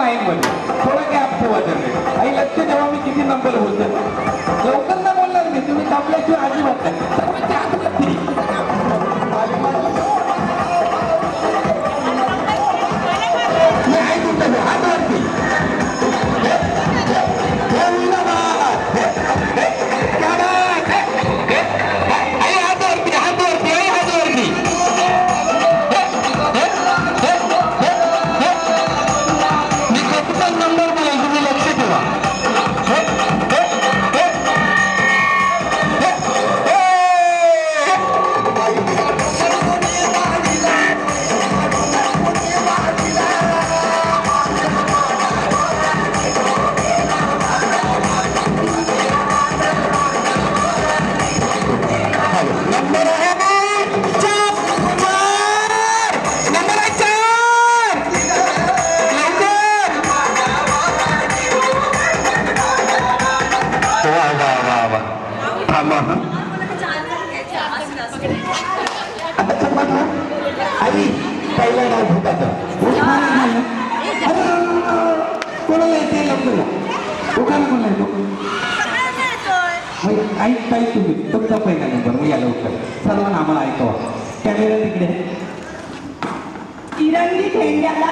Line मध्ये थोडा gap ठेवा त्यांनी. आई लक्ष ठेवा मी किती नंबर बोलतो लवकर ना बोलणार मी. तुम्ही थांबल्याशिवाय अजिबात नाही. वा वा वा वा. थांबा आता आई पहिला नाव भूताचं कोणाला येते लवकर? या. कोणाला येतो? तुम्ही. तुमचा पहिला नंबर मग या लवकर. सर्वांना आम्हाला ऐकवा. कॅमेरा तिकडे. तिरंगी झेंड्याला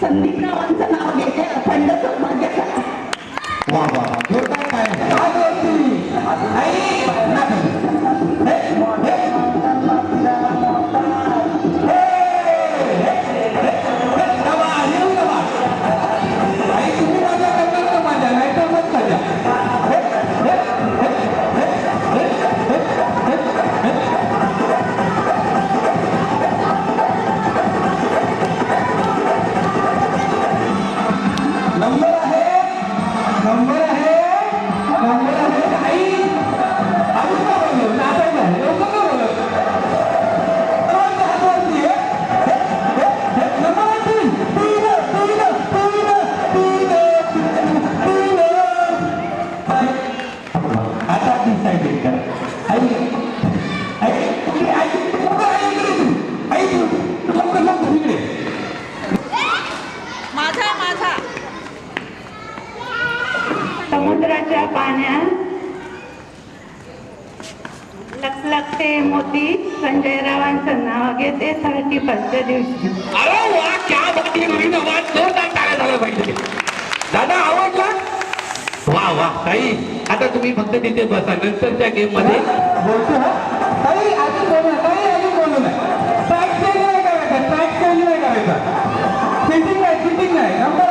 संदीप काठी नाव घेते अखंड सौभाग्यासाठी वा वा दादा आवडला वा वा ताई आता तुम्ही फक्त तिथे बसा. नंतरच्या गेममध्ये बोलतो ताई अजून बोलू ताई अजून बोलू नाही ट्रॅक नाही करायचा ट्रॅक नाही करायचा. नाही सिटिंग नाही.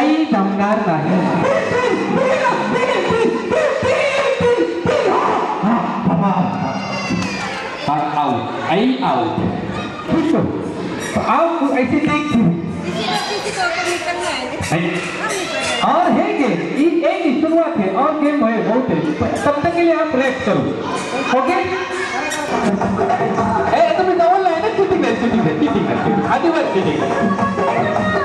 काही जमणार नाही. हा. हा, आई खुश हो. ऐसे देख। और है गेम ये एक ही शुरुआत है और गेम है बहुत है तब तक के लिए आप रेस्ट करो. ओके ए तुम्ही आहे ना? किती आहे किती आहे किती आहे आधीवर किती नंबर आहे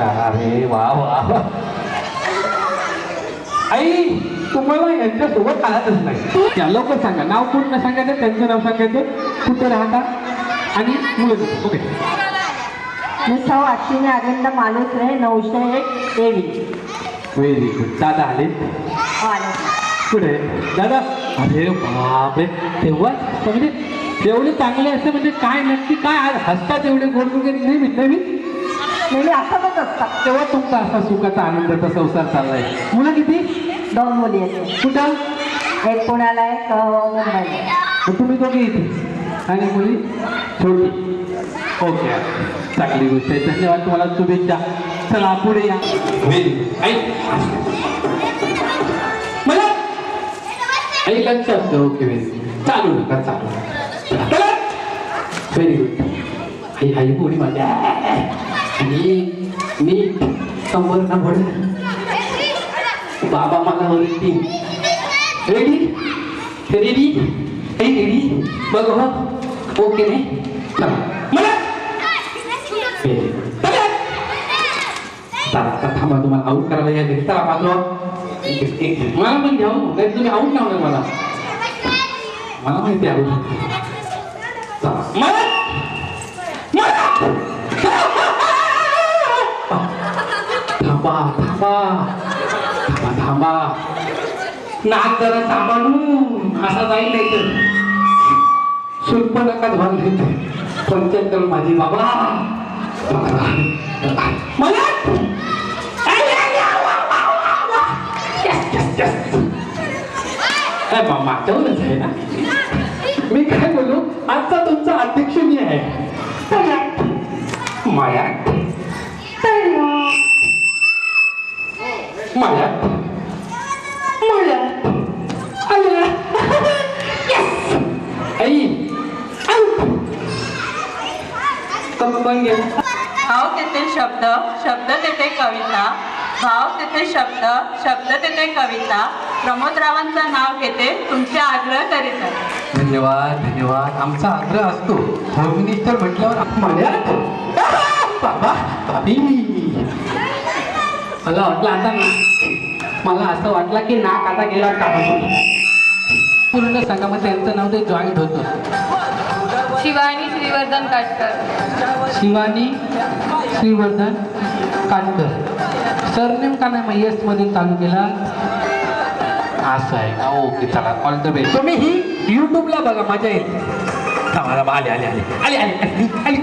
अरे वा वा आई तुम्हाला यांच्यासोबत आलातच नाही त्या लवकर सांगा नाव पूर्ण सांगायचं त्यांचं नाव सांगायचं कुठं राहता आणि मुलं ओके मी सौ अश्विनी अरविंद माणूस रे नऊशे एक तेवीस व्हेरी गुड दादा आले पुढे दादा अरे बापरे तेव्हा म्हणजे एवढे चांगले असते म्हणजे काय नक्की काय आज हसतात एवढे गोड वगैरे नेहमी नेहमी नेहमी असतच असतात. तेव्हा तुमचा असा सुखाचा आनंदाचा संसार चाललाय. मुलं किती? दोन मुली आहेत. कुठं? एक पुण्याला एक अं, मुंबईला आहे. मग तुम्ही दोघे इथे. आणि मुली? छोटी. ओके. चांगली गोष्ट आहे. धन्यवाद तुम्हाला. शुभेच्छा. चला पुढे या. आई. मला? आई लक्ष असतं. ओके व्हेरी चालू. नका चालू. चला. व्हेरी गुड आई आई पोळी माझ्या? मी मी कंबर ना म्हणून बाबा मला म्हणती रेडी? रेडी? हे रेडी? बघ हो. ओके नाही? मला थांबा तुम्हाला आऊट करायला या घरी चला पाचवा मला पण घ्या हो. नाही तुम्ही आऊट लावणार मला. मला माहिती आऊट मला थांबा थांबा. थांबा थांबा. नाक जरा सांभाळून असा जाईल नाही तर. शुल्प नका बांधले पंचायत माझी बाबा. मला? काय मागच्यावरच आहे ना? मी काय बोलू? आजचा तुमचा अध्यक्ष मी आहे. माया माया माया आल्या! आई आऊट पण घे भाव तेथे शब्द शब्द तेथे कविता. भाव तेथे शब्द शब्द तेथे कविता. प्रमोदरावांचं नाव घेते तुमचे आग्रह करीत. धन्यवाद धन्यवाद. आमचा आग्रह असतो. होम मिनिस्टर म्हटल्यावर माझ्या बाबा बाबी. मला वाटलं आता ना मला असं वाटलं की नाक आता गेला का पूर्ण संघामध्ये त्यांचं नाव ते जॉईंट होतं शिवानी श्रीवर्धन काटकर शिवानी श्रीवर्धन काटकर सरनेम का नाही मग येस मधील तालुक्याला असं आहे का ओके चला ऑल द बेस्ट तुम्ही ही युट्यूबला बघा मजा येईल थांबा थांबा आले आले आले आले आले आली आली आली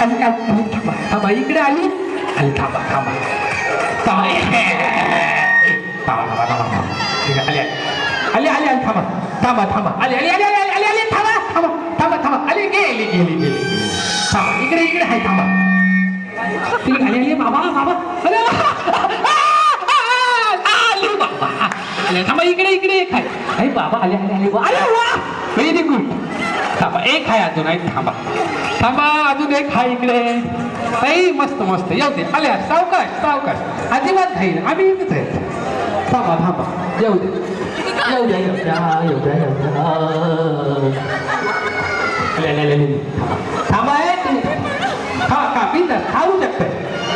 आली आली आली थांबा थांबा इकडे आली आली थांबा थांबा थांबा थांबा थांबा थांबा थांबा ठीक आहे आली आले आली आली थांबा थांबा थांबा आली आली आली आली आली आली थांबा थांबा थांबा थांबा आली गेली गेले गेली थांबा इकडे इकडे आहे थांबा ती आली आली बाबा बाबा अरे आली बाबा आले थांबा इकडे इकडे एक आहे अरे बाबा आले आले आले अरे वा व्हेरी गुड थांबा एक आहे अजून एक थांबा थांबा अजून एक आहे इकडे आई मस्त मस्त. येऊ दे. आल्या. सावकाश सावकाश अजिबात घाई आम्ही इथेच आहे थांबा थांबा. येऊ दे. येऊ द्या येऊ द्या येऊ द्या येऊ द्या. थांबा आहे तुम्ही खा खा पिझ्झा. खाऊ शकते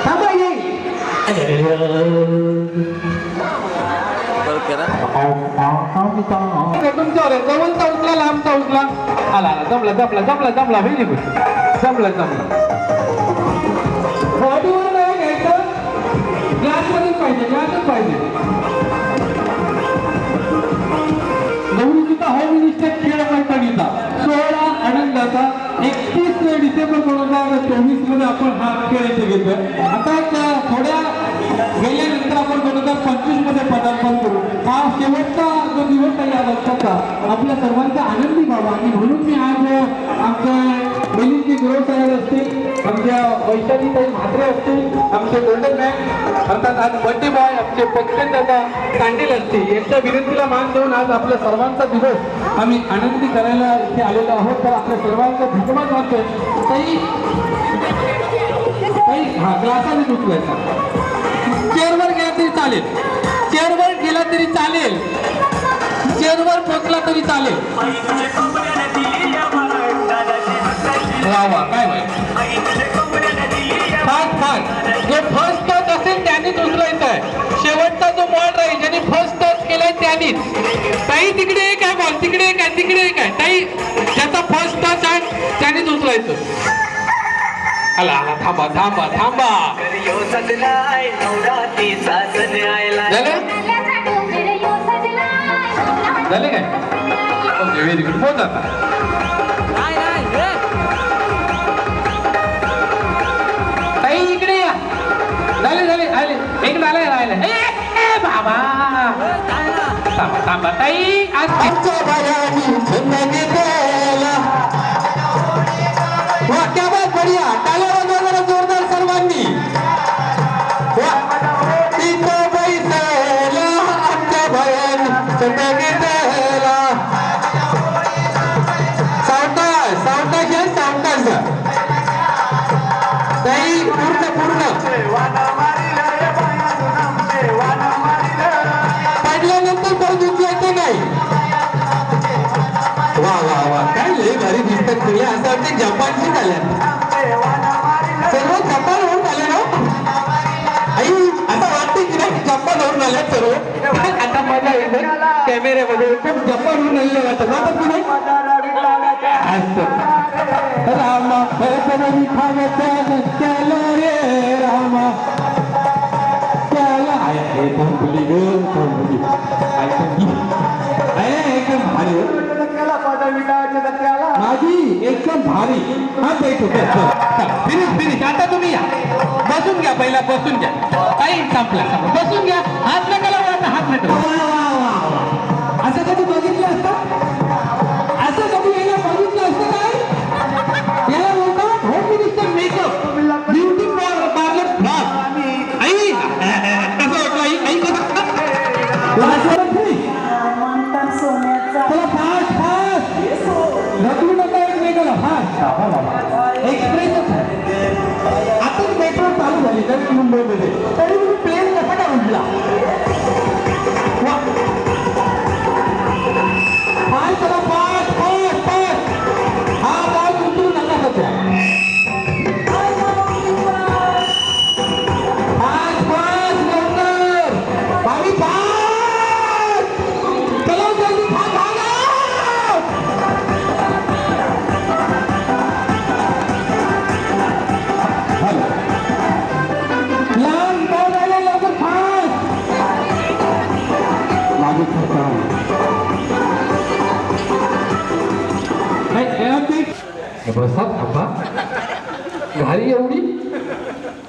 थांबा येईल तुमच्यावर जवळचा उचला लांबचा उचला. आला आला. जमला जमला जमला जमला. व्हेरी गुड जमला जमला. ग्लासमध्येच पाहिजे. ग्लासच पाहिजे होम मिनिस्टर खेळ मंडळीचा सोहळा आनंदाचा. एकतीस डिसेंबर दोन हजार चोवीसमध्ये आपण हा खेळ इथे घेतोय. आता थोड्या गेल्यानंतर आपण दोन हजार पंचवीसमध्ये पदार्पण करू. हा शेवटचा जो दिवस आहे या वर्षाचा आपल्या सर्वांचा आनंदी व्हावा. आणि म्हणून मी आज आमच्या मिलिंदजी गुरव साहेब असतील आमच्या वैशालीताई म्हात्रे असतील आमचे गोल्डन मॅन अर्थात आज बर्थडे बॉय आमचे पंकज दादा कांडील असतील यांच्या विनंतीला मान देऊन आज आपल्या सर्वांचा दिवस आम्ही आनंदी करायला इथे आलेलो आहोत. तर आपल्या सर्वांचा धन्यवाद मानतोय ताई ताई हा ग्लासाने दुखवायचा चेअरवर गेला तरी चालेल. चेअरवर गेला तरी चालेल. चेअरवर पोचला तरी चालेल. वा वा काय वाईट फास्ट फास्ट जो फर्स्ट टच असेल त्यानेच उचलायचं आहे. शेवटचा जो बॉल राहील ज्याने फर्स्ट टच केलाय त्यानेच. ताई तिकडे एक आहे बॉल तिकडे एक आहे तिकडे एक आहे. ताई ज्याचा फर्स्ट टच आहे त्यानेच उचलायचं. आला आला थांबा थांबा थांबा. झालं? झाले काय? ओके व्हेरी गुड पोच आता बढ़िया टाला जरा जोरदार सर्वांनी. जपानशी झाल्या सर्व होऊन आले ना? आई असं वाटते की नाही होऊन आल्या सर्व? आता मजा येते कॅमेऱ्यामध्ये एकदम जपानहून आलेले वाटत. वाटत तर नाही असं. रामा. नसत्याला रे रामा त्याला आहे हे ग आहे एकदम भारी हो. माझी एकदम भारी हा भेट फिनिश फिनिश आता तुम्ही या बसून घ्या पहिला बसून घ्या काही संपला बसून घ्या हात नका लावा हात नका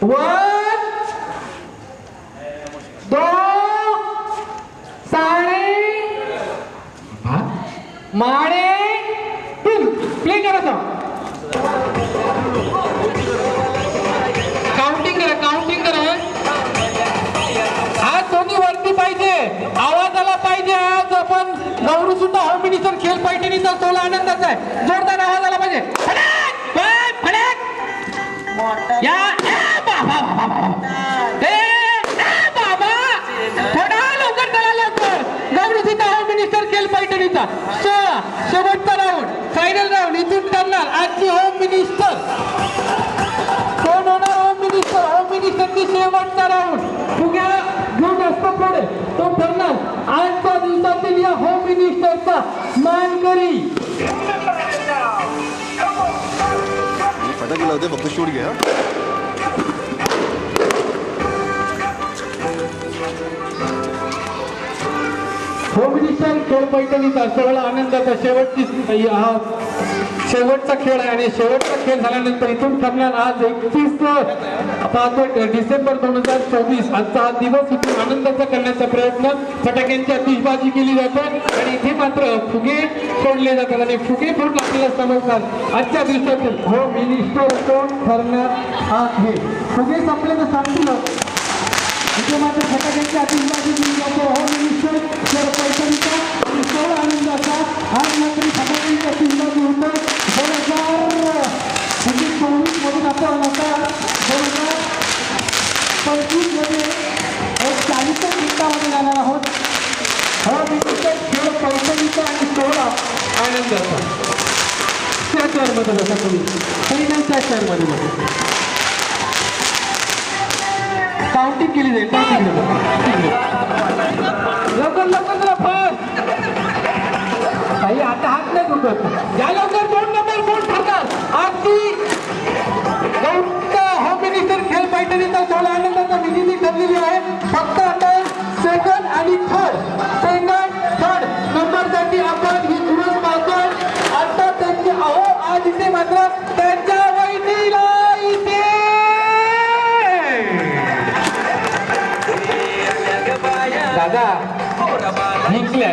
वन दोन साडे हा माडे तीन। प्ले करायचं काउंटिंग करा काउंटिंग करा। आज दोन्ही वरती पाहिजे। आवाज आला पाहिजे आज आपण. गौरू सुद्धा होम मिनिस्टर खेळ पैठणीचा सोला आनंदाचा आहे. जोरदार खेळ सोळा शेवटचा राऊंड फायनल राऊंड इथून ठरणार आजची होम मिनिस्टर कोण होणार होम मिनिस्टर होम मिनिस्टरची शेवटचा राऊंड फुग्या घेऊन असतो पुढे तो ठरणार. आजच्या दिवसातील या होम मिनिस्टरचा मानकरी. फटाके लावते फक्त शूट घ्या. होम खेळ पैठणीचा सोहळा आनंदाचा शेवटची हा शेवटचा खेळ आहे आणि शेवटचा खेळ झाल्यानंतर इथून ठरणार आज एकतीस पाच डिसेंबर दोन हजार चोवीस. आजचा हा दिवस इथून आनंदाचा करण्याचा प्रयत्न. फटाक्यांची अतिशबाजी केली जाते आणि इथे मात्र फुगे फोडले जातात आणि फुगे फोडून आपल्याला समजतात आजच्या दिवसातील हो मिनिस्टर कोण ठरणार आहे फुगे संपले तर सांगतील. इथे हो, मात्र फटाक्यांची अतिशबाजी केली जाते. हो तर पैठणीचा आनंदाचा आज मात्र फटाक्यांची अतिशबाजी होतं दोन हजार म्हणजे चोवीस मधून आपण आता दोन हजार पंचवीसमध्ये एक चाळीसच्या मिनिटामध्ये जाणार आहोत. हो मिनिस्टर खेळ पैठणीचा आणि सोहळा आनंदाचा. त्या चेअरमध्ये बसा तुम्ही. पहिल्यांच्या चेअरमध्ये बसा. हात या लवकर दोन नंबर कोण ठरणार? आजची गौरव होम मिनिस्टर खेळ पैठणीचा सोहळा आनंदाचा विधी ठरलेली आहे. फक्त आता सेकंड आणि थर्ड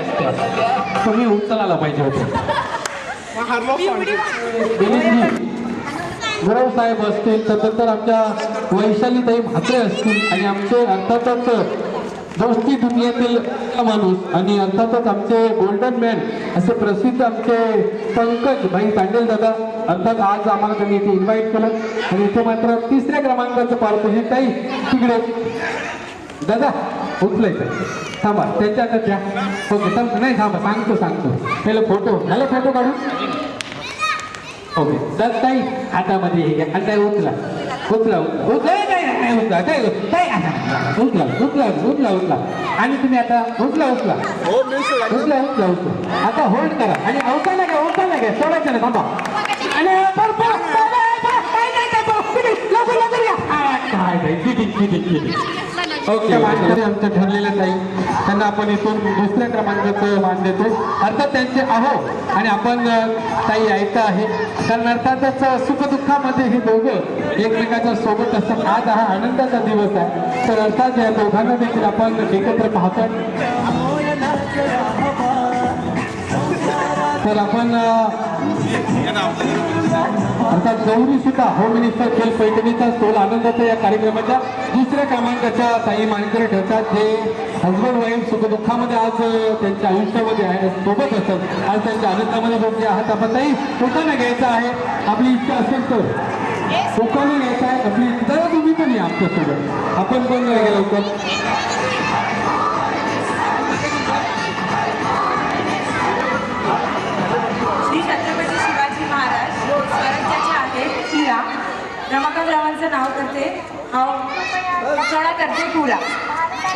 असते तुम्ही उचलायला पाहिजे होते. गुरव साहेब असतील त्यानंतर आमच्या वैशालीताई म्हात्रे असतील आणि आमचे अर्थातच दोस्ती दुनियेतील माणूस आणि अर्थातच आमचे गोल्डन मॅन असे प्रसिद्ध आमचे पंकज भाई तांडेल दादा. अर्थात आज आम्हाला त्यांनी इथे इन्व्हाइट केलं. आणि इथे मात्र तिसऱ्या क्रमांकाचं पारितोषिक ताई तिकडे. दादा उचलायचं थांबा त्याच्या आता द्या ओके थांब नाही थांबा सांगतो सांगतो. पहिलं फोटो झाले फोटो काढून? ओके तर ताई हातामध्ये हे घ्या. आणि उचला. उचला उचला. नाही उचला ताई आता. उचला उचला उचला उचला. आणि तुम्ही आता उचला उचला. उचला उचला उचला आता होल्ड करा. आणि अवताला घ्या अवताला घ्या. सोडायचं नाही थांबा. आणि काय ओके काय पर- नाही आमच्या ठरलेल्या ताई त्यांना आपण इथून दुसऱ्या क्रमांकाचं मान देतो अर्थात त्यांचे आहो आणि आपण काही ताई ऐकता आहे. कारण अर्थातच सुखदुःखामध्ये हे दोघं एकमेकाच्या सोबत असतात. आज हा आनंदाचा दिवस आहे. तर अर्थात या दोघांना देखील आपण एकत्र पाहतो तर आपण अर्थात गौरी सुद्धा होम मिनिस्टर खेल पैठणीचा सोल आनंदाचा या कार्यक्रमाच्या. दुसऱ्या क्रमांकाच्या ताई मानकरी ठरतात जे हजबंड वाईफ सुखदुःखामध्ये आज त्यांच्या आयुष्यामध्ये आहे सोबत असतात. आज त्यांच्या आनंदामध्ये बसले आहात आपण. ताई टोकानं घ्यायचं आहे आपली इच्छा असेल तर. टोकानं घ्यायचं आहे आपली जरा तुम्ही पण या आमच्यासोबत. आपण पण गेलो लवकर रावांचं नाव करते. उखाणा करते तुला.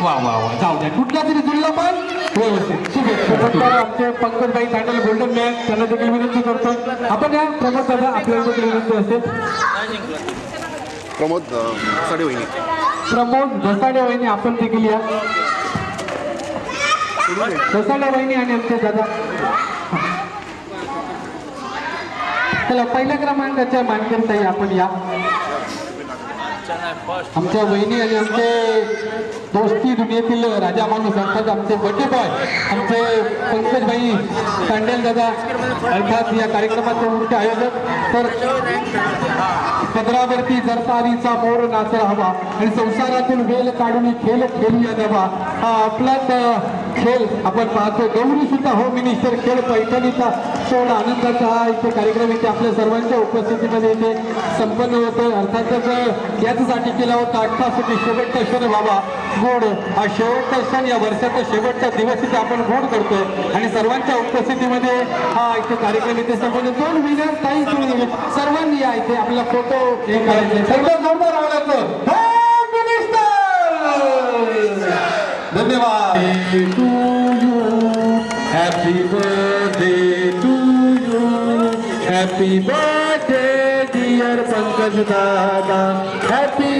वा वा वा. जाऊ द्या. कुठला तरी तुला पण व्यवस्थित. शुभेच्छा तर आमचे पंकजबाई तांडल गोल्डन मॅच त्यांना देखील विनंती करतो. आपण या प्रमोद दादा आपल्याला देखील विनंती असेल प्रमोद अ, साडे वहिनी. प्रमोद धसाडे वहिनी आपण देखील या. धसाडे वहिनी आणि आमचे दादा. चला पहिल्या क्रमांकाच्या मानकरी ताई आपण या. आमच्या वहिनी आणि आमचे दोस्ती दुनियेतील राजा माणूस अर्थात आमचे बटे बॉय आमचे पंकजबाई कांडेल दादा अर्थात या कार्यक्रमाचे मुख्य आयोजक. तर पदरावरती जरतारीचा मोर नाचला हवा आणि संसारातून वेल काढून खेळ खेळूया नवा. हा आपलाच खेळ आपण पाहतो गौरी सुद्धा हो मिनिस्टर खेळ पैठणीचा सोहळा आनंदाचा हा इथे कार्यक्रम इथे आपल्या सर्वांच्या उपस्थितीमध्ये इथे संपन्न होतो अर्थातच अ, याच्यासाठी केला होता अठ्ठासाठी शेवटचा क्षण व्हावा गोड. हा शेवटचा क्षण या वर्षाचा शेवटचा दिवस इथे आपण गोड करतो आणि सर्वांच्या उपस्थितीमध्ये हा इथे कार्यक्रम इथे संपन्न दोन विनर काही सर्वांनी या इथे आपला फोटो हे करायचे. सर्व जोरदार होम मिनिस्टर धन्यवाद. To you happy birthday happy birthday dear Pankaj दादा हॅपी